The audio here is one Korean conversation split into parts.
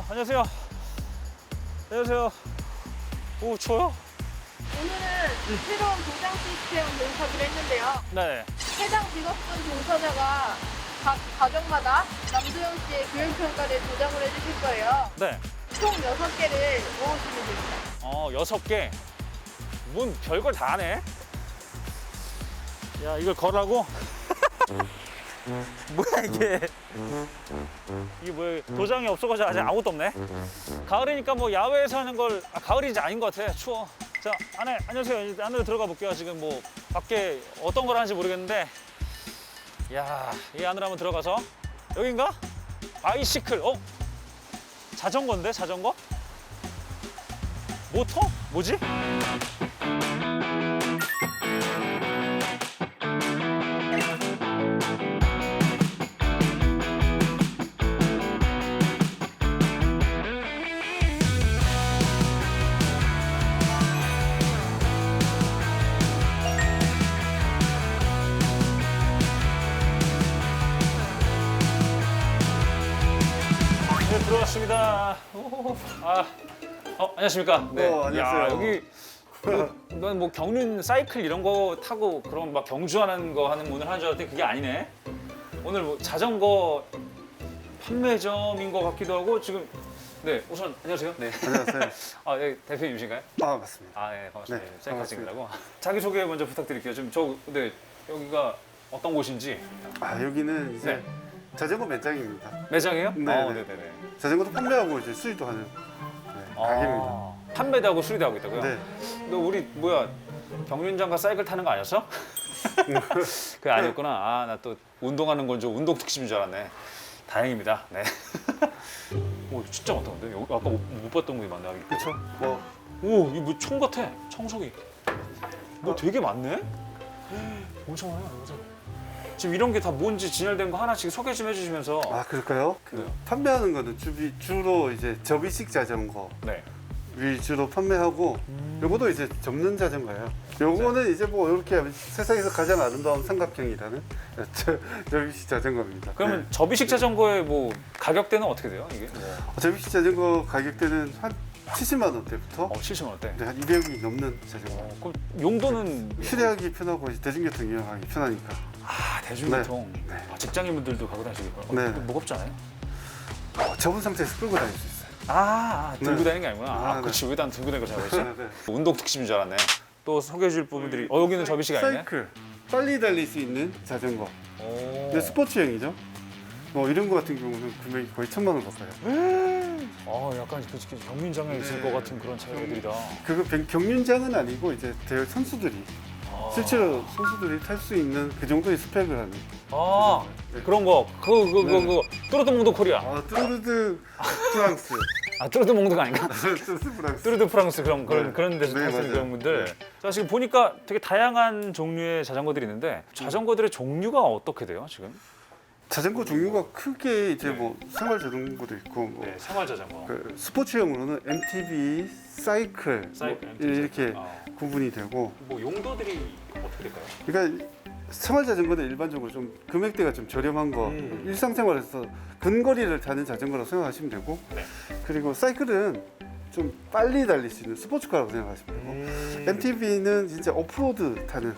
어, 안녕하세요. 안녕하세요. 오, 추워요? 오늘은 새로운 도장 시스템 도입하기로 했는데요. 네. 해당 직업군 종사자가 각 가정마다 남도영 씨의 교육평가를 도장을 해주실 거예요. 네. 총 6개를 모으시면 됩니다. 어, 여섯 개. 뭔 별걸 다 하네. 야, 이걸 걸라고? 뭐야, 이게. 이게 뭐야, 도장이 없어가지고 아직 아무것도 없네. 가을이니까 뭐 야외에서 하는 걸, 아, 가을이 이제 아닌 것 같아. 추워. 자, 안에, 안녕하세요. 안으로 들어가 볼게요. 지금 뭐, 밖에 어떤 걸 하는지 모르겠는데. 야, 이 안으로 한번 들어가서. 여긴가? 바이시클. 어? 자전거인데, 자전거? 모터? 뭐지? 아, 어, 안녕하십니까? 네. 어, 안녕하세요. 야, 여기 넌뭐 경륜 사이클 이런 거 타고 그런 막 경주하는 거 하는 문을 하는 줄 알았더니 그게 아니네. 오늘 뭐 자전거 판매점인 것 같기도 하고 지금 네 우선 안녕하세요. 네. 안녕하세요. 아, 네, 대표님이신가요? 아 맞습니다. 아, 네, 반갑습니다. 네, 셀카찍느라고. 자기 소개 먼저 부탁드릴게요. 지금 저 근데 여기가 어떤 곳인지 아 여기는 이제 네. 자전거 매장입니다. 매장이에요? 네, 어, 네. 네, 네. 자전거도 판매하고 이제 수리도 하는 네, 가게입니다. 아, 판매도 하고 수리도 하고 있다고요? 네. 너 우리 뭐야 경륜장과 사이클 타는 거 아니었어? 그게 아니었구나. 아 나 또 운동하는 건 좀 운동 특집인 줄 알았네. 다행입니다. 네. 오 진짜 많다 근데 여기 아까 못, 못 봤던 게 많네. 여기. 그렇죠. 뭐 오 이거 뭐총 같아. 청소기. 뭐 되게 많네. 엄청 많아요. 엄청. 지금 이런 게 다 뭔지 진열된 거 하나씩 소개 좀 해주시면서. 아 그럴까요? 그 네. 판매하는 거는 주비, 주로 이제 접이식 자전거 네. 위주로 판매하고 음. 요거도 이제 접는 자전거예요. 요거는 이제 뭐 이렇게 세상에서 가장 아름다운 삼각형이라는 저- 접이식 자전거입니다. 그러면 네. 접이식 자전거의 뭐 가격대는 어떻게 돼요? 이게? 뭐. 접이식 자전거 가격대는 한 70만 원대부터 어 70만 원대. 네, 한 200이 넘는 자전거. 어, 그럼 용도는 휴대하기 편하고 대중교통 이용하기 편하니까. 아 대중교통 네. 아, 직장인분들도 가고 다니시겠구나 어, 네. 그 무겁지 않아요? 어, 접은 상태에서 끌고 다닐 수 있어요. 아, 아, 들고 네. 다니는 게 아니구나 아, 아, 네. 그렇지 왜난 들고 다니는 거 잘못했지? 네. 운동 특집인 줄 알았네 또 소개해 줄 부분들이 어 여기는 접이식 아니네? 사이클. 빨리 달릴 수 있는 자전거. 오. 근데 스포츠형이죠. 뭐 이런 거 같은 경우는 금액이 거의 천만 원 가까요. 아 약간 그 경민장에 있을 네. 것 같은 그런 차이들이다 그거 병- 경륜장은 아니고 이제 대회 선수들이 아. 실제로 선수들이 탈 수 있는 그 정도의 스펙을 하는. 아 네. 그런 거 그거 그거 네. 그거 뚜르드 몽드 코리아 아 뚜르드 프랑스. 아 뚜르드 몽드가 아닌가? 뚜르드 프랑스. 뚜르드 프랑스 그런 그런 네. 그런 데서 네, 타시는 맞아요. 그런 분들. 네. 자 지금 보니까 되게 다양한 종류의 자전거들이 있는데 자전거들의 종류가 어떻게 돼요 지금? 자전거 종류가 크게 이제 네. 뭐 생활 자전거도 있고 뭐 네, 생활 자전거. 그 스포츠형으로는 MTB, 사이클, 사이클, 뭐 MTB 이렇게 어. 구분이 되고 뭐 용도들이 어떻게 될까요? 그러니까 생활 자전거는 일반적으로 좀 금액대가 좀 저렴한 거 음. 일상생활에서 근거리를 타는 자전거라고 생각하시면 되고 네. 그리고 사이클은 좀 빨리 달릴 수 있는 스포츠카라고 생각하시면 되고 음. MTB는 진짜 오프로드 타는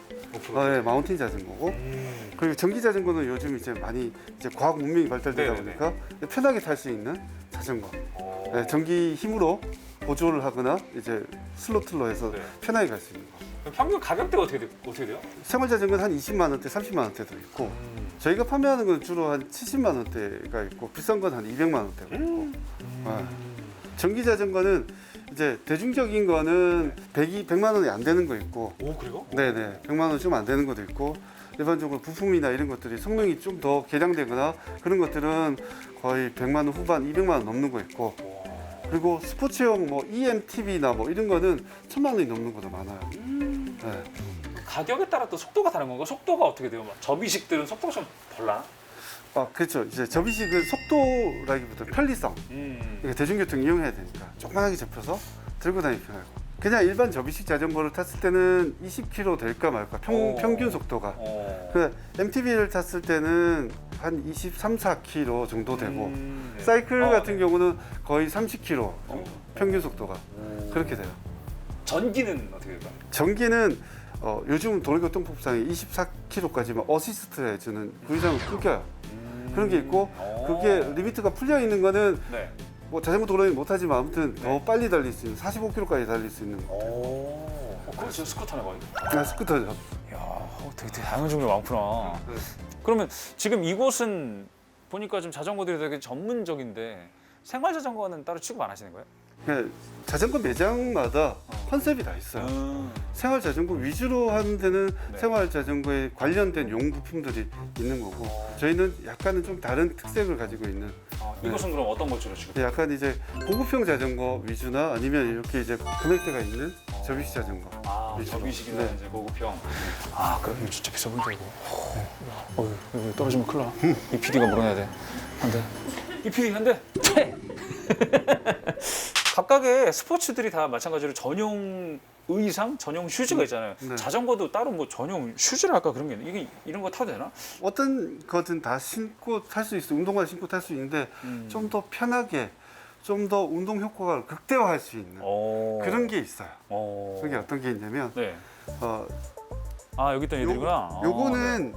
어, 네, 마운틴 자전거고 음. 그리고 전기 자전거는 요즘 이제 많이 이제 과학 문명이 발달되다 네네네. 보니까 편하게 탈 수 있는 자전거 어. 네, 전기 힘으로 보조를 하거나 이제 슬로틀로 해서 네. 편하게 갈 수 있는 거. 그럼 평균 가격대가 어떻게 돼, 어떻게 돼요? 생활 자전거는 한 20만 원대, 30만 원대도 있고 음. 저희가 판매하는 건 주로 한 70만 원대가 있고 비싼 건 한 200만 원대가 있고 네. 전기 자전거는 이제 대중적인 거는 100이 100만 원이 안 되는 거 있고 오 그래요? 네네 100만 원 좀 안 되는 것도 있고 일반적으로 부품이나 이런 것들이 성능이 좀 더 개량되거나 그런 것들은 거의 100만 원 후반, 200만 원 넘는 거 있고 그리고 스포츠용 뭐 EMTB나 뭐 이런 거는 천만 원이 넘는 것도 많아요. 네. 가격에 따라 또 속도가 다른 건가? 속도가 어떻게 돼요? 막 접이식들은 속도가 좀 달라? 아 그렇죠. 이제 접이식은 속도라기보다 편리성. 음. 그러니까 대중교통 이용해야 되니까 조그만하게 접혀서 들고 다니기 편하고. 그냥 일반 접이식 자전거를 탔을 때는 20km 될까 말까 평, 오. 평균 속도가. 어. 그 MTB를 탔을 때는 한 23, 4km 정도 되고 음, 네. 사이클 어, 같은 네. 경우는 거의 30km 어. 평균 속도가 그렇게 돼요. 전기는 어떻게 될까요? 전기는 어, 요즘 도로교통법상에 24km까지만 어시스트 해주는 그 이상은 끊겨요. 그런 게 있고 어. 그게 리미트가 풀려 있는 거는 네. 뭐 자전거 도로는 못하지만 아무튼 더 네. 빨리 달릴 수 있는 45km까지 달릴 수 있는 오. 어, 그거 진짜 스쿠터네 거의. 그냥 스쿠터죠. 야, 어, 되게, 되게 다양한 종류가 많구나. 네. 그러면 지금 이곳은 보니까 좀 자전거들이 되게 전문적인데 생활 자전거는 따로 취급 안 하시는 거예요? 자전거 매장마다 컨셉이 다 있어요. 생활 자전거 위주로 하는 데는 네. 생활 자전거에 관련된 용부품들이 있는 거고 저희는 약간은 좀 다른 특색을 가지고 있는 아, 네. 이곳은 그럼 어떤 걸 주로 취급? 약간 이제 고급형 자전거 위주나 아니면 이렇게 이제 금액대가 있는 접이식 자전거 아, 위주로. 접이식이나 네. 이제 고급형. 아, 그럼 진짜 비싸 보인다 이거. 어, 이거 떨어지면 큰일 나. 이 PD가 물어내야 돼. 안 돼. 이 PD 안 돼. 퇴. 각각의 스포츠들이 다 마찬가지로 전용 의상, 전용 슈즈가 있잖아요. 네. 자전거도 따로 뭐 전용 슈즈를 할까 그런 게 있나? 이게 이런 거 타도 되나? 어떤 거든 다 신고 탈 수 있어 운동화 신고 탈 수 있는데 음. 좀 더 편하게 좀 더 운동 효과를 극대화할 수 있는 어. 그런 게 있어요. 어. 그게 어떤 게 있냐면 네. 어, 아 여기 있던 애들이구나. 어, 요거는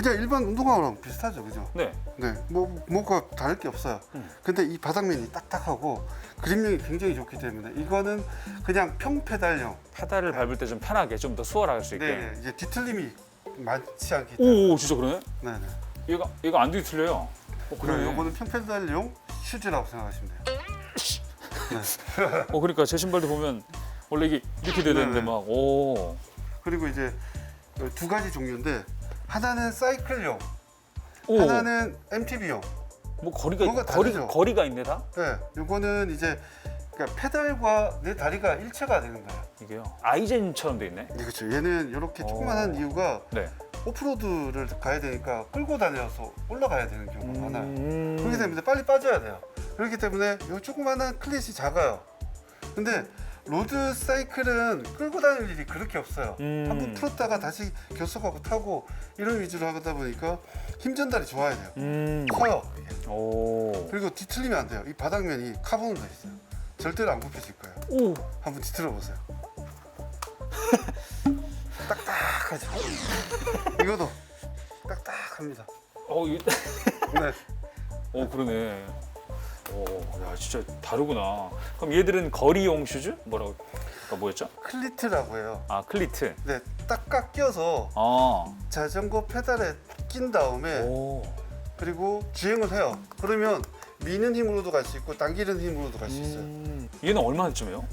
그냥 일반 운동화랑 비슷하죠, 그죠? 네. 네, 뭐 뭐가 다를 게 없어요. 음. 근데 이 바닥면이 딱딱하고 그립력이 굉장히 좋기 때문에 이거는 그냥 평페달형. 페달을 밟을 때 좀 편하게 좀 더 수월할 수 있게. 네, 이제 뒤틀림이 많지 않기 때문에. 오, 진짜 그러네. 네, 네. 얘가 얘가 안 뒤틀려요. 어, 그럼 그러네. 요거는 평페달용 슈즈라고 생각하시면 돼요. 어 그러니까 제 신발도 보면 원래 이게 이렇게 돼야 네, 되는데 네. 막 오. 그리고 이제 두 가지 종류인데 하나는 사이클용, 오. 하나는 MTB용. 뭐 거리가 뭔가 거리 다르죠? 거리가 있네 다. 네, 요거는 이제 그러니까 페달과 내 다리가 일체가 되는 거예요. 이게요. 아이젠처럼 돼 있네. 네, 그렇죠. 얘는 이렇게 조그만한 오. 이유가 네. 오프로드를 가야 되니까 끌고 다녀서 올라가야 되는 경우가 많아요. 음. 그렇기 때문에 빨리 빠져야 돼요. 그렇기 때문에 이 조그만한 클릿이 작아요. 근데 로드 사이클은 끌고 다닐 일이 그렇게 없어요. 음. 한번 풀었다가 다시 결속하고 타고 이런 위주로 하다 보니까 힘 전달이 좋아야 돼요. 음. 커요. 이게. 오. 그리고 뒤틀리면 안 돼요. 이 바닥면이 카본으로 돼 있어요. 절대로 안 굽혀질 거예요. 오. 한번 뒤틀어 보세요. 딱딱하죠. 이거도 딱딱합니다. 어, 이, 네. 어 그러네. 오, 야 진짜 다르구나. 그럼 얘들은 거리용 슈즈? 뭐라고? 그러니까 뭐였죠? 클리트라고 해요. 아 클리트. 네, 딱딱 껴서 아. 자전거 페달에 낀 다음에 오. 그리고 주행을 해요. 그러면 미는 힘으로도 갈 수 있고 당기는 힘으로도 갈 수 있어요. 음. 얘는 얼마쯤이에요?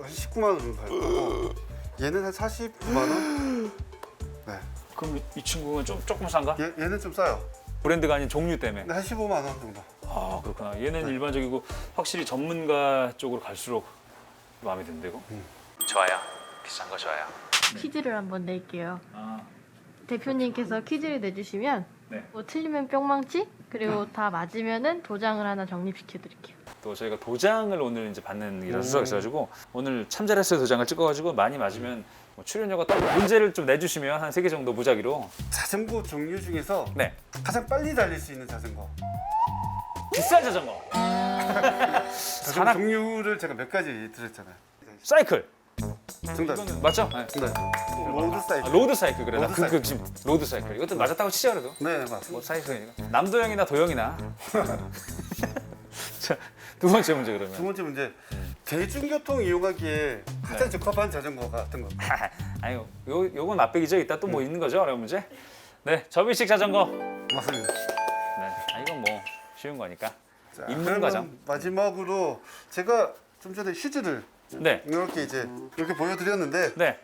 한 19만 원 정도 갈 거고 얘는 한 49만 원. 네, 그럼 이 친구는 좀 조금 싼가? 얘, 얘는 좀 싸요. 브랜드가 아닌 종류 때문에. 근데 한 15만 원 정도. 아 그렇구나. 얘는 네. 일반적이고 확실히 전문가 쪽으로 갈수록 마음에 든대고. 음. 좋아요. 비싼 거 좋아요. 퀴즈를 한번 낼게요. 아 대표님께서 퀴즈를 내주시면 네. 뭐 틀리면 뿅망치 그리고 다 맞으면은 도장을 하나 적립시켜 드릴게요. 또 저희가 도장을 오늘 이제 받는 이런 오. 수가 있어가지고 오늘 참잘했어요 도장을 찍어가지고 많이 맞으면 뭐 출연료가 딱 문제를 좀 내주시면 한 세 개 정도 무작위로 자전거 종류 중에서 네 가장 빨리 달릴 수 있는 자전거. 비싼 자전거 자전거 산악- 종류를 제가 몇 가지 드렸잖아요. 사이클 정답. 맞죠? 네. 네. 로드 사이클. 아, 로드 사이클 그래 로드 그, 그, 사이클. 지금 로드 사이클 이것도 맞았다고 치자 그래도 네, 맞습니다. 뭐 사이클이니까 남도형이나 도형이나 자 두 번째 문제 두 그러면 번째 문제. 대중교통 이용하기에 가장 네. 적합한 자전거 같은 거. 아유 요 요건 맛배기죠 이따 또 뭐 있는 거죠 어려운 문제 네 접이식 자전거 맞습니다. 네 아, 쉬운 거니까 자, 입는 그러면 과정. 마지막으로 제가 좀 전에 휴즈를 네 이렇게 이제 이렇게 보여드렸는데 네,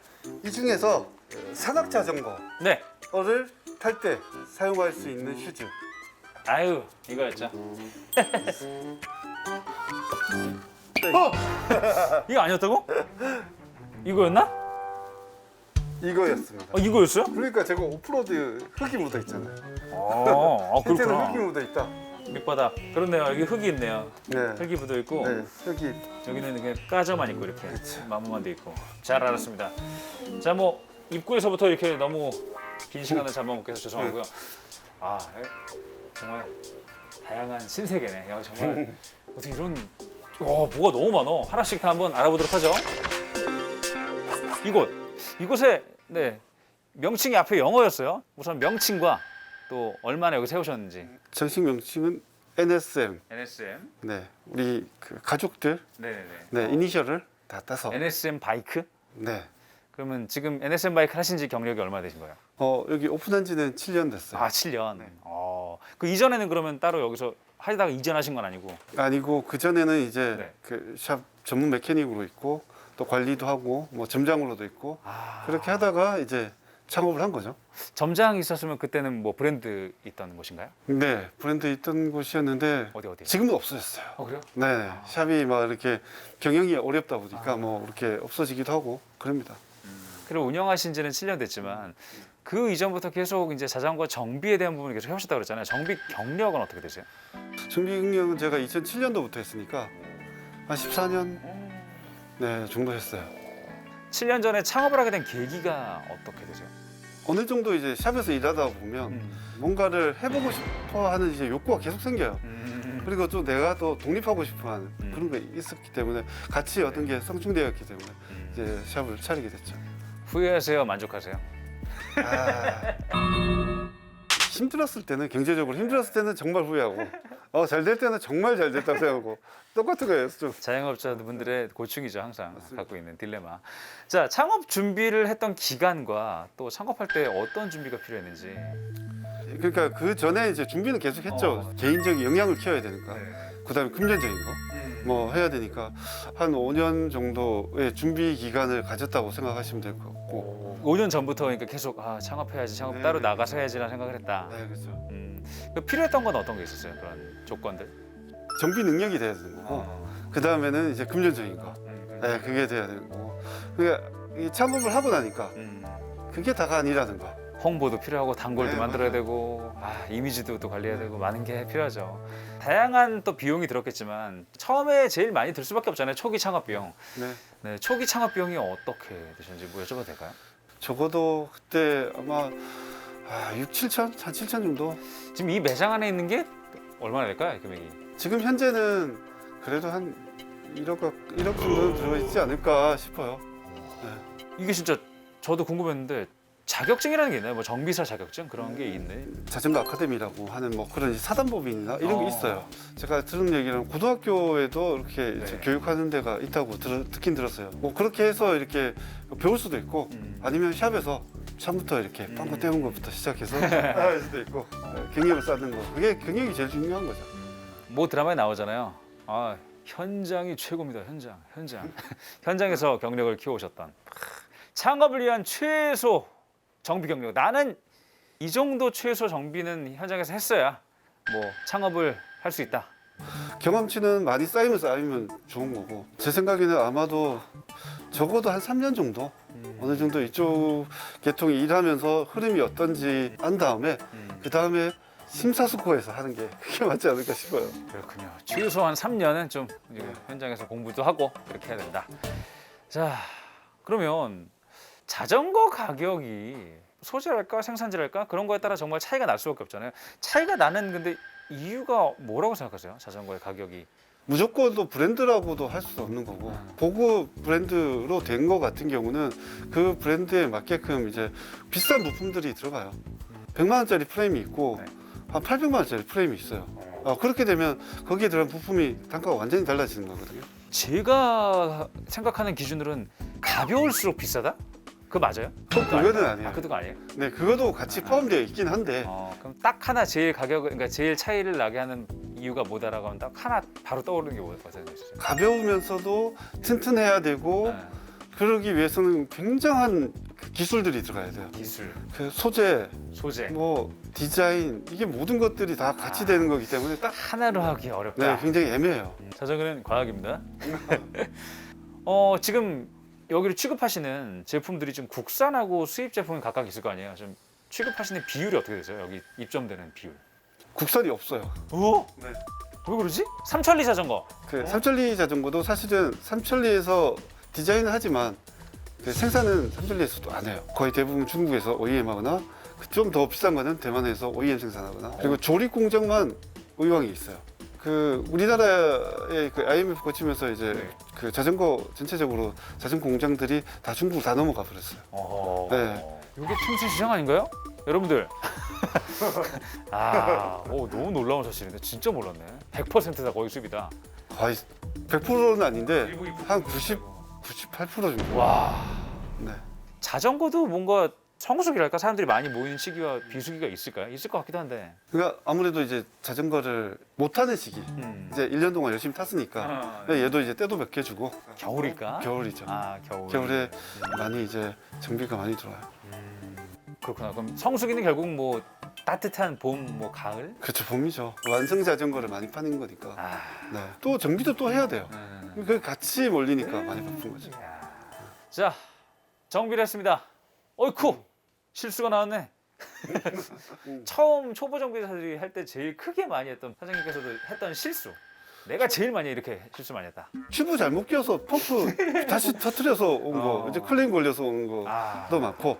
이 중에서 산악 자전거를 네. 탈 때 사용할 수 있는 휴즈. 아유 이거였죠. 네. 어! 이거 아니었다고? 이거였나? 이거였습니다. 어 이거였어요? 그러니까 제가 오프로드 흙이 묻어 있잖아요. 어, 아 그렇구나. 묻어 있다. 밑바닥 그렇네요. 여기 흙이 있네요. 네. 흙이 묻어 있고 네, 흙이 여기는 그냥 까져만 있고 이렇게. 마무만 돼 있고. 잘 알았습니다. 자 뭐 입구에서부터 이렇게 너무 긴 시간을 잡아먹게 해서 죄송하고요. 아 정말 다양한 신세계네. 야 정말 어떻게 이런 와 뭐가 너무 많어. 하나씩 다 한번 알아보도록 하죠. 이곳 이곳에 네 명칭이 앞에 영어였어요. 우선 명칭과 또 얼마나 여기 세우셨는지. 정식 명칭은 NSM. NSM. 네, 우리 그 가족들 네네네. 네 이니셜을 다 따서 NSM 바이크? 네. 그러면 지금 NSM 바이크 하신 지 경력이 얼마 되신 거예요? 어 여기 오픈한 지는 7년 됐어요. 아 7년. 어. 그 이전에는 그러면 따로 여기서 하다가 이전하신 건 아니고. 아니고 그 전에는 이제 네. 그 샵 전문 메케닉으로 있고 또 관리도 하고 뭐 점장으로도 있고 아. 그렇게 하다가 이제 창업을 한 거죠. 점장 있었으면 그때는 뭐 브랜드 있던 곳인가요? 네, 브랜드 있던 곳이었는데 어디 어디? 지금은 없어졌어요. 어 그래요? 네, 샵이 막 이렇게 경영이 어렵다 보니까 아. 뭐 이렇게 없어지기도 하고 그럽니다. 그리고 운영하신 지는 7년 됐지만 그 이전부터 계속 이제 자전거 정비에 대한 부분을 계속 해오셨다고 그랬잖아요. 정비 경력은 어떻게 되세요? 준비 경력은 제가 2007년도부터 했으니까 한 14년 네 정도 했어요. 7년 전에 창업을 하게 된 계기가 어떻게 되세요? 어느 정도 이제 샵에서 일하다 보면 음. 뭔가를 해보고 싶어 하는 이제 욕구가 계속 생겨요. 그리고 또 내가 또 독립하고 싶어 하는 음. 그런 게 있었기 때문에 같이 얻은 게 성충되었기 때문에 이제 샵을 차리게 됐죠. 후회하세요? 만족하세요? 아, 힘들었을 때는 경제적으로 힘들었을 때는 정말 후회하고 어, 잘 될 때는 정말 잘 됐다고 생각하고 똑같은 거예요. 좀. 자영업자분들의 고충이죠 항상 갖고 있는 딜레마. 자 창업 준비를 했던 기간과 또 창업할 때 어떤 준비가 필요했는지. 그러니까 그 전에 이제 준비는 계속 했죠. 어. 개인적인 영향을 키워야 되니까. 그다음에 금전적인 거 뭐 해야 되니까 한 5년 정도의 준비 기간을 가졌다고 생각하시면 될것 같고. 5년 전부터 그러니까 계속 아 창업해야지 창업 네. 따로 나가서 해야지라는 생각을 했다. 네, 그렇죠. 음, 그 필요했던 건 어떤 게 있었어요? 그런 조건들? 정비 능력이 돼야 되는 거고. 어. 그 다음에는 이제 금전적인 거. 음, 네, 그게 돼야 되는 거고. 그러니까 이 창업을 하고 나니까 음. 그게 다가 아니라는 거. 홍보도 필요하고 단골도 네, 만들어야 맞아요. 되고 아 이미지도 또 관리해야 되고 많은 게 필요하죠. 다양한 또 비용이 들었겠지만 처음에 제일 많이 들 수밖에 없잖아요. 초기 창업 비용. 네. 네, 초기 창업 비용이 어떻게 되셨는지 뭐 여쭤봐도 될까요? 적어도 그때 아마 아, 6, 7천? 한 7천 정도? 지금 이 매장 안에 있는 게 얼마나 될까요? 금액이? 지금 현재는 그래도 한 1억, 1억 정도 들어있지 않을까 싶어요. 이게 진짜 저도 궁금했는데 자격증이라는 게 있나요? 뭐 정비사 자격증 그런 게 있네. 자전거 아카데미라고 하는 뭐 그런 이제 사단법인이나 이런 게 어. 있어요. 제가 들은 얘기는 고등학교에도 이렇게 네. 이제 교육하는 데가 있다고 들, 듣긴 들었어요. 뭐 그렇게 해서 이렇게 배울 수도 있고 음. 아니면 샵에서 처음부터 이렇게 음. 빵꾸 떼는 것부터 시작해서 할 수도 있고 네, 경력을 쌓는 거 그게 경력이 제일 중요한 거죠. 뭐 드라마에 나오잖아요. 아 현장이 최고입니다. 현장, 현장. 현장에서 경력을 키워오셨던 창업을 위한 최소 정비 경력. 나는 이 정도 최소 정비는 현장에서 했어야 뭐 창업을 할 수 있다. 경험치는 많이 쌓이면 쌓이면 좋은 거고 제 생각에는 아마도 적어도 한 3년 정도 음. 어느 정도 이쪽 계통이 일하면서 흐름이 어떤지 안 다음에 음, 그 다음에 심사숙고해서 하는 게 그게 맞지 않을까 싶어요. 그렇군요. 최소한 3년은 좀 이제 현장에서 공부도 하고 그렇게 해야 된다. 자, 그러면 자전거 가격이 소재랄까 생산지랄까 그런 거에 따라 정말 차이가 날 수밖에 없잖아요. 차이가 나는 근데 이유가 뭐라고 생각하세요? 자전거의 가격이 무조건 또 브랜드라고도 할 수 없는 거고 고급 브랜드로 된 거 같은 경우는 그 브랜드에 맞게끔 이제 비싼 부품들이 들어가요. 100만 원짜리 프레임이 있고 네. 한 800만 원짜리 프레임이 있어요. 어, 그렇게 되면 거기에 들어간 부품이 단가가 완전히 달라지는 거거든요. 제가 생각하는 기준으로는 가벼울수록 비싸다? 그거 맞아요? 그거는 아니에요. 아, 그거 아니에요? 네, 그것도 같이 포함되어 있긴 한데 어, 그럼 딱 하나 제일 가격 그러니까 제일 차이를 나게 하는 이유가 뭐다라고 하면 딱 하나 바로 떠오르는 게 뭐가 생각하시죠? 가벼우면서도 튼튼해야 되고 네, 그러기 위해서는 굉장한 그 기술들이 들어가야 돼요. 기술, 그 소재, 소재 뭐 디자인 이게 모든 것들이 다 같이 아. 되는 거기 때문에 딱 하나로 하기 어렵다. 네, 굉장히 애매해요. 음, 자전거는 과학입니다. 어 지금 여기를 취급하시는 제품들이 좀 국산하고 수입 제품이 각각 있을 거 아니에요? 좀 취급하시는 비율이 어떻게 되세요? 여기 입점되는 비율? 국산이 없어요. 어? 네. 왜 그러지? 삼천리 자전거. 그 삼천리 자전거도 사실은 삼천리에서 디자인을 하지만 그 생산은 삼천리에서도 안 해요. 거의 대부분 중국에서 OEM하거나 좀 더 비싼 거는 대만에서 OEM 생산하거나 그리고 조립 공장만 의왕에 있어요. 그 우리나라의 그 IMF 거치면서 이제 네. 그 자전거 전체적으로 자전거 공장들이 다 중국으로 다 넘어가 버렸어요. 어. 네. 이게 청춘 시장 아닌가요? 여러분들. 아, 오, 너무 놀라운 사실인데 진짜 몰랐네. 100%다 거의 수입이다. 거의 100%는 아닌데. 한 90, 98% 정도. 와, 네. 자전거도 뭔가 성수기랄까 사람들이 많이 모이는 시기와 비수기가 있을까요? 있을 것 같기도 한데. 그러니까 아무래도 이제 자전거를 못 타는 시기. 음. 이제 1년 동안 열심히 탔으니까 아, 얘도 이제 때도 몇 개 주고 겨울일까? 겨울이죠. 아, 겨울. 겨울에 많이 이제 정비가 많이 들어와요. 그렇구나. 그럼 성수기는 결국 뭐 따뜻한 봄, 뭐 가을? 그렇죠, 봄이죠. 완성 자전거를 많이 파는 거니까. 아. 네. 또 정비도 또 해야 돼요. 음. 그 같이 몰리니까 많이 바쁜 거죠. 자, 정비를 했습니다. 어이쿠! 실수가 나왔네. 처음 초보 정비사들이 할 때 제일 크게 많이 했던 사장님께서도 했던 실수. 내가 제일 많이 이렇게 실수 많이 했다. 튜브 잘못 껴서 펌프 다시 터트려서 온 거, 어. 이제 클레임 걸려서 온 거도 아. 많고,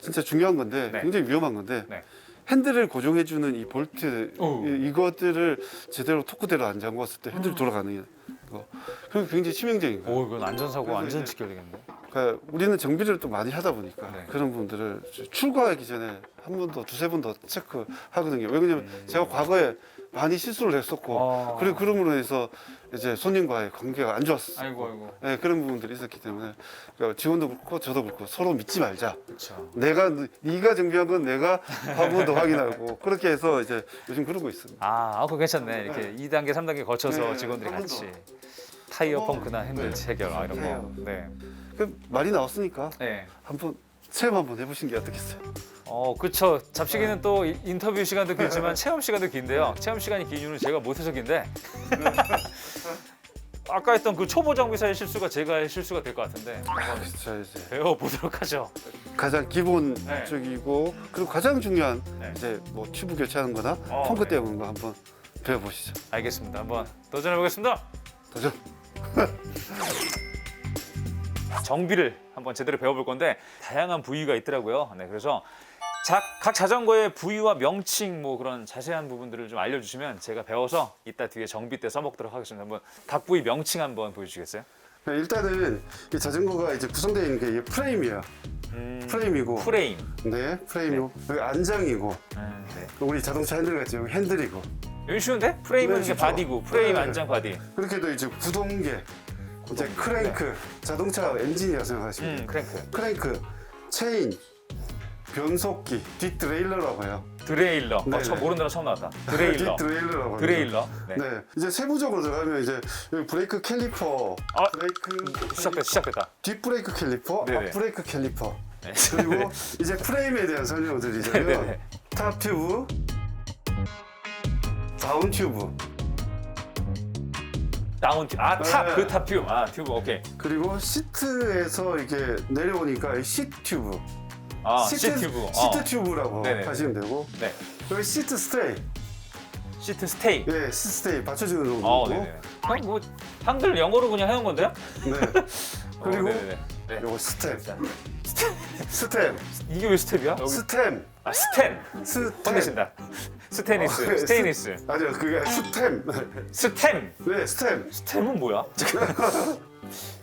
진짜 중요한 건데, 네. 굉장히 위험한 건데, 네. 핸들을 고정해주는 이 볼트, 오. 이, 이것들을 제대로 토크대로 안 잠궜을 때 핸들이 돌아가는 거. 그리고 굉장히 치명적인 거예요. 오, 이건 안전사고 완전 이제- 지켜야 되겠네. 그러니까 우리는 정비를 또 많이 하다 보니까 네. 그런 분들을 출고하기 전에 한 번 더, 두세 번 더 체크하거든요. 왜냐면 음. 제가 과거에 많이 실수를 했었고, 아. 그리고 그럼으로 해서 이제 손님과의 관계가 안 좋았어요. 아이고, 아이고. 네, 그런 부분들이 있었기 때문에 그러니까 지원도 그렇고 저도 그렇고 서로 믿지 말자. 그렇죠. 내가 네가 정비한 건 내가 한 번 더 확인하고 그렇게 해서 이제 요즘 그러고 있습니다. 아, 아, 그거 괜찮네. 이렇게 2단계, 3단계 거쳐서 네, 직원들이 같이 더. 타이어 한번, 펑크나 핸들 네. 체결 아, 이런 거. 네. 그 말이 나왔으니까 네. 한번 체험 한번 해보신 게 어떻겠어요? 어, 그쵸. 잡식이는 또 이- 인터뷰 시간도 길지만 체험 시간도 긴데요. 체험 시간이 긴 이유는 제가 못해서 긴데. 아까 했던 그 초보 정비사의 실수가 제가 의 실수가 될 것 같은데 한번 자 이제 배워보도록 하죠. 가장 네. 기본적이고 그리고 가장 중요한 네. 이제 뭐 튜브 교체하는-거나 어, 펌프 네. 떼우는 거 한번 배워보시죠. 알겠습니다. 한번 도전해보겠습니다. 도전. 정비를 한번 제대로 배워볼 건데 다양한 부위가 있더라고요. 네, 그래서 자, 각 자전거의 부위와 명칭 뭐 그런 자세한 부분들을 좀 알려주시면 제가 배워서 이따 뒤에 정비 때 써먹도록 하겠습니다. 한번 각 부위 명칭 한번 보여주시겠어요? 네, 일단은 이 자전거가 이제 구성되어 있는 게 이게 프레임이에요. 음, 프레임이고, 프레임. 네, 프레임이고 여기 안장이고, 음, 네. 우리 자동차 핸들 같이 여기 핸들이고, 여기 쉬운데? 프레임은 네, 이제 쉽죠. 바디고 프레임 네. 안장 바디. 그렇게도 이제 구동계, 이제 크랭크, 자동차 엔진이라고 생각하시면 돼요. 음, 크랭크. 크랭크, 체인, 변속기, 뒷드레일러라고 해요. 드레일러. 어, 네, 처음 네. 모르는 단어 처음 나왔다. 드레일러. 뒷드레일러라고 합니다. 드레일러. 네. 네. 이제 세부적으로 들어가면 이제 여기 브레이크 캘리퍼, 아, 브레이크 시작됐다. 시작됐다. 뒷 브레이크 캘리퍼, 네네. 앞 브레이크 캘리퍼. 네. 그리고 이제 프레임에 대한 설명을 드리자면 네네. 탑 튜브, 다운 튜브, 다운 튜브. 아, 탑. 네. 그 탑 튜브. 아, 튜브. 오케이. 그리고 시트에서 이게 내려오니까 이 시트 튜브, 아, 시트, 튜브. 어. 시트 튜브라고 네네. 하시면 되고 네. 여기 시트 스테이, 시트 스테이. 예, 시트 스테이 받쳐주는 어, 정도고, 네네. 그냥 뭐 한글 영어로 그냥 해온 건데요? 네. 그리고 어, 네네네. 네. 요거 스템, 스템, 이게 왜 스텝이야? 여기 스템, 아 스텐. 스템. 혼내신다. 스테니스, 어, 스테이니스, 아니요, 그게 스템. 스템. 네, 스템. 스템은 뭐야?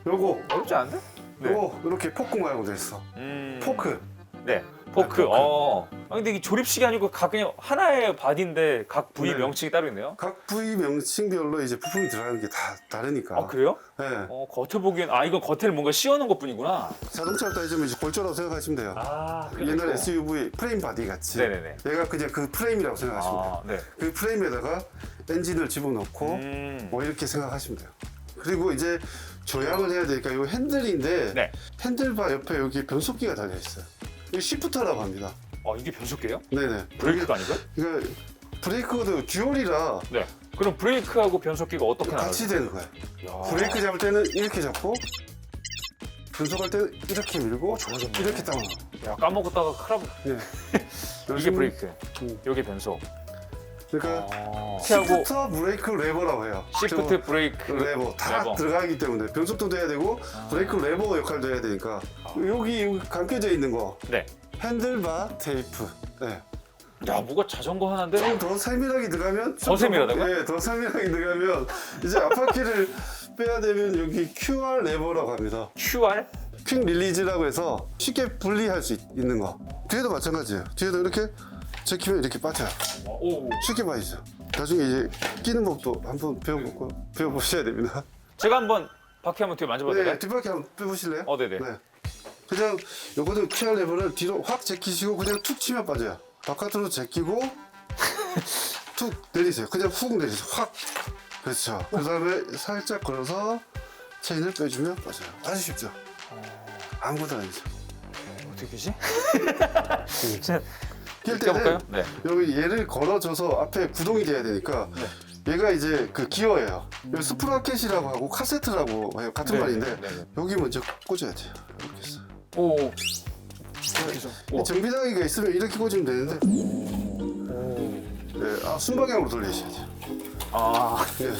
요거, 어렵지 않은데? 네. 요거 이렇게 포크 모양으로 됐어. 음. 포크. 네. 포크. 포크. 어. 아 근데 이게 조립식이 아니고 각 그냥 하나의 바디인데 각 부위 네. 명칭이 따로 있네요. 각 부위 명칭별로 이제 부품이 들어가는 게 다 다르니까. 아 그래요? 네. 어 겉에 보기엔 아 이건 겉에를 뭔가 씌워놓은 것뿐이구나. 자동차를 따지면 이제 골조라고 생각하시면 돼요. 아 옛날 SUV 프레임 바디 같이. 네네네. 얘가 그냥 그 프레임이라고 생각하시면 돼요. 아 네. 그 프레임에다가 엔진을 집어넣고 음. 뭐 이렇게 생각하시면 돼요. 그리고 이제 조향을 해야 되니까 이 핸들인데 네. 핸들바 옆에 여기 변속기가 달려 있어요. 이 시프터라고 합니다. 어 이게 변속기예요? 네네. 브레이크가 아니고요? 그러니까 브레이크도 듀얼이라 네. 그럼 브레이크하고 변속기가 어떻게 나요? 같이 되는 거예요. 야. 브레이크 잡을 때는 이렇게 잡고 변속할 때는 이렇게 밀고 좋아졌네. 이렇게 다운. 야 까먹었다가 크랍. 네. 이게 요즘- 브레이크. 음. 여기 변속. 그러니까 아. 하고 시프터 브레이크 레버라고 해요. 시프트 브레이크 레버 다 레버. 들어가기 때문에 변속도 돼야 되고 아. 브레이크 레버 역할도 해야 되니까 여기, 여기 감겨져 있는 거 네. 핸들바 테이프. 네. 야 뭐가 자전거 하나인데? 좀더 세밀하게 들어가면 더 세밀하다고요? 네, 더 세밀하게 들어가면 이제 앞바퀴를 빼야 되면 여기 QR 레버라고 합니다. QR? 퀵 릴리즈라고 해서 쉽게 분리할 수 있, 는 거. 뒤에도 마찬가지예요. 뒤에도 이렇게 제 키면 이렇게 빠져요. 오. 쉽게 빠지죠. 나중에 이제 끼는 법도 한번 배워보고 배워보셔야 됩니다. 제가 한번 바퀴 한번 뒤에 만져봐도 네, 될까요? 뒷바퀴 한번 빼보실래요? 어, 네네. 그냥 요거는 QR 레버를 뒤로 확 제키시고 그냥 툭 치면 빠져요. 바깥으로 제키고 툭 내리세요. 그냥 훅 내리세요. 확. 그렇죠. 그 다음에 살짝 걸어서 체인을 빼주면 빠져요. 아주 쉽죠? 아무것도 아니죠. 어떻게 되지? 해볼까요? 때는 네. 여기 얘를 걸어줘서 앞에 구동이 돼야 되니까 얘가 이제 그 기어예요. 여기 스프라켓이라고 하고 카세트라고 해요. 같은 네, 말인데 네, 네. 여기 먼저 꽂아야 돼요. 이렇게 해서. 오. 이 오. 정비당기가 있으면 이렇게 꽂으면 되는데 네, 아, 순방향으로 돌리셔야 돼요. 아. 네.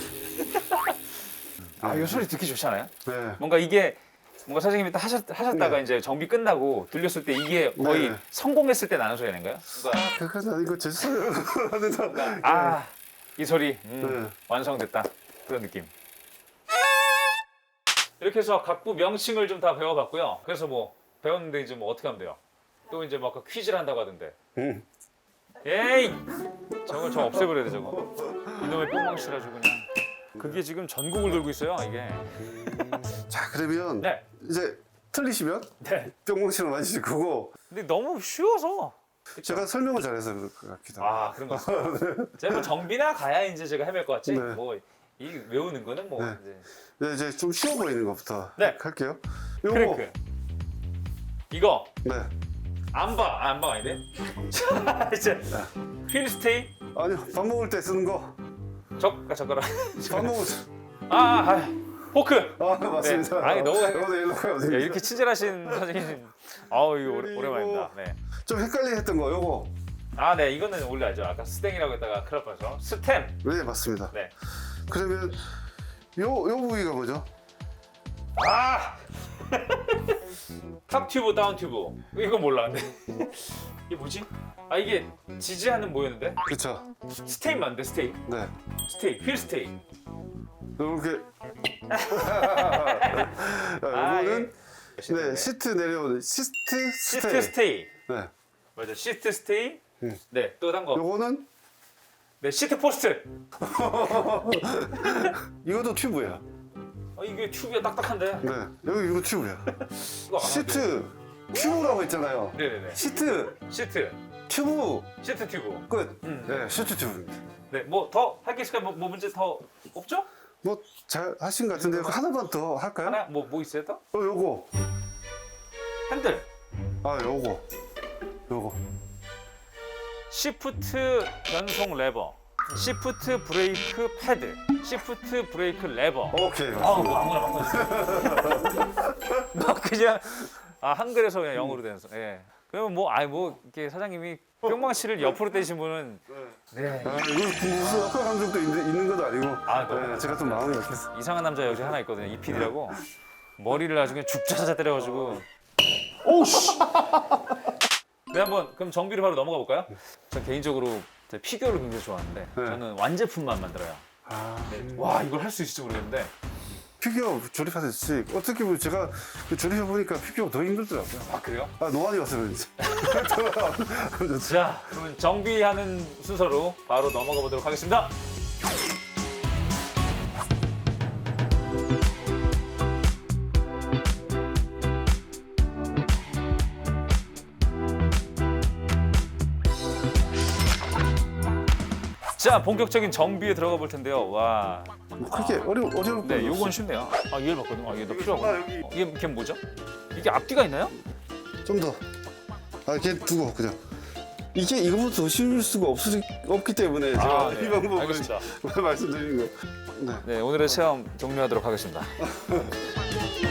아, 이거 소리 듣기 좋지 않아요? 네. 뭔가 이게 뭔가 사장님이 딱 하셨, 하셨다가 이제 정비 끝나고 들렸을 때 이게 거의 네. 성공했을 때 나는 소리 아닌가요? 그건 아니고 제 소리를 하는다. 아, 이 소리 음, 네. 완성됐다 그런 느낌. 이렇게 해서 각부 명칭을 좀 다 배워봤고요. 그래서 뭐 배웠는데 이제 뭐 어떻게 하면 돼요? 또 이제 뭐 아까 퀴즈를 한다고 하던데. 음. 에이, 저거 저 없애버려야 돼 저거. 이놈의 뽕망치라 주 그냥. 그게 지금 전국을 돌고 있어요 이게. 자, 그러면 네, 이제 틀리시면 네. 뿅망치로 맞으실 거고 근데 너무 쉬워서. 제가 설명을 잘해서 그럴 것 같기도 하고. 아 그런 거 있어요. 제가 뭐 정비나 가야 이제 제가 헤맬 것 같지. 네. 뭐 이 외우는 거는 뭐 네. 이제 네, 이제 좀 쉬워 보이는 것부터 네. 할게요. 요거 크랭크. 이거 네. 안방 아, 안방 아니네. 자, 이제 휠 스테이 아니요, 밥 먹을 때 쓰는 거. 젓가 젓가락. 때. 아, 아 포크. 아, 맞습니다. 네. 아니, 너무- 이거도 일로 가면 야, 됩니다. 이렇게 친절하신 사장님. 아우 이거 오래, 그리고- 오랜만입니다. 네. 좀 헷갈리 했던 거, 요거. 아, 네 이거는 원래 알죠. 아까 스탱이라고 했다가 큰일 날 뻔했어. 스템. 네, 맞습니다. 네. 그러면 요, 요 부위가 뭐죠? 아! 탑 튜브, 다운 튜브. 이거 몰라, 근데. 이게 뭐지? 아, 이게 지지하는 뭐였는데? 그쵸? 스테이 맞는데, 스테이. 네. 스테이, 휠 스테이. 이렇게. 아, 요거는 예. 네, 시트 내려오는 시트 시트 스테이. 스테이. 네. 맞아, 시트 스테이. 음. 네, 또딴 거. 요거는 네, 시트 포스트. 이것도 튜브야. 어, 이게 튜브가 딱딱한데. 네. 여기 이거 튜브야. 이거 안 시트 튜브라고 했잖아요. 하는데. 네네네. 시트 시트, 튜브 시트 튜브. 끝. 음. 네, 시트 튜브입니다. 네, 뭐 더 할 게 있을까요? 뭐, 뭐 문제 더 없죠? 뭐 잘 하신 것 같은데 하나만 더 할까요? 하나, 뭐, 뭐 있어요 더? 어, 요거. 핸들. 아, 요거. 요거. 시프트 변속 레버, 시프트 브레이크 패드, 시프트 브레이크 레버. 오케이. 아우 뭐 아무나 막 던져. 막 그냥 아 한글에서 그냥 영어로 돼서. 예. 그러면 뭐 아이 뭐 이렇게 사장님이 뿅망치를 옆으로 떼신 분은 네. 아, 이거 무슨 아까 감정도 있는, 있는 것도 아니고. 아, 너무 네, 제가 좀 마음이 약해서. 이상한 남자 여기 하나 있거든요. 이피디라고 머리를 나중에 죽자자자 때려가지고. 오씨. 네 한번 그럼 정비를 바로 넘어가 볼까요? 저 개인적으로 제 피규어를 굉장히 좋아하는데 네. 저는 완제품만 만들어요. 아, 네. 와 이걸 할 수 있을지 모르겠는데 피규어 조립하셨지. 어떻게 보면 제가 그 조립해 보니까 피규어 더 힘들더라고요. 아 그래요? 아, 노안이 그런지. 자 그러면 정비하는 순서로 바로 넘어가 보도록 하겠습니다. 자 본격적인 정비에 들어가 볼 텐데요. 와, 뭐 그렇게 어려 어려울 네, 건 요건 없어. 쉽네요. 아 이해를 봤거든요. 아 이게 더 아, 필요하고. 어, 이게 이게 뭐죠? 이게 앞뒤가 있나요? 좀 더. 아, 걔 두고 그냥. 이게 이거보다 더 쉬울 수가 없, 없기 때문에 제가 아, 네. 이 방법을 알겠습니다. 말씀드리는 거. 네. 네, 오늘의 체험 종료하도록 하겠습니다.